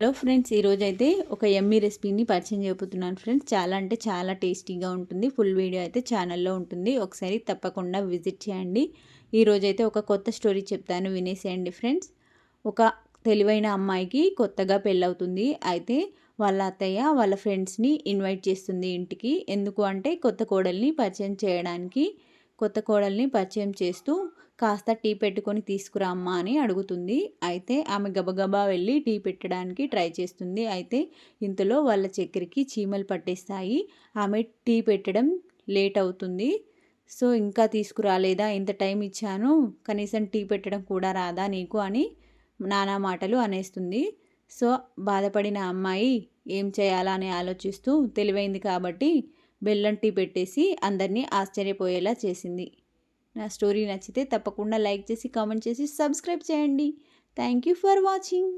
Hello friends ఈరోజు అయితే ఒక ఎమ్మీ రెసిపీని పరిచయం చేయబోతున్నాను ఫ్రెండ్స్ చాలా అంటే చాలా టేస్టీగా ఉంటుంది. ఫుల్ వీడియో అయితే ఛానల్లో ఉంటుంది. ఒకసారి తప్పకుండా విజిట్ చేయండి. ఈరోజు అయితే ఒక కొత్త స్టోరీ చెప్తాను వినేసేయండి ఫ్రెండ్స్ ఒక తెలివైన అమ్మాయికి కొత్తగా పెళ్ళవుతుంది. అయితే వాళ్ళ అత్తయ్య వాళ్ళ ఫ్రెండ్స్ని ఇన్వైట్ చేస్తుంది ఇంటికి. ఎందుకు అంటే కొత్త కోడల్ని పరిచయం చేయడానికి కొత్త కోడల్ని పరిచయం చేస్తూ కాస్త టీ పెట్టుకొని తీసుకురా అమ్మ అని అడుగుతుంది. అయితే ఆమె గబగబా వెళ్ళి టీ పెట్టడానికి ట్రై చేస్తుంది. అయితే ఇంతలో వాళ్ళ చక్కెరకి చీమలు పట్టేస్తాయి. ఆమె టీ పెట్టడం లేట్ అవుతుంది. సో ఇంకా తీసుకురాలేదా? ఇంత టైం ఇచ్చాను. కనీసం టీ పెట్టడం కూడా రాదా నీకు? అని నానా మాటలు అనేస్తుంది. సో బాధపడిన అమ్మాయి ఏం చేయాలా అని ఆలోచిస్తూ తెలివైంది కాబట్టి బెల్లం టీ పెట్టేసి అందరినీ ఆశ్చర్యపోయేలా చేసింది. నా స్టోరీ నచ్చితే తప్పకుండా లైక్ చేసి కామెంట్ చేసి సబ్స్క్రైబ్ చేయండి. Thank you for watching.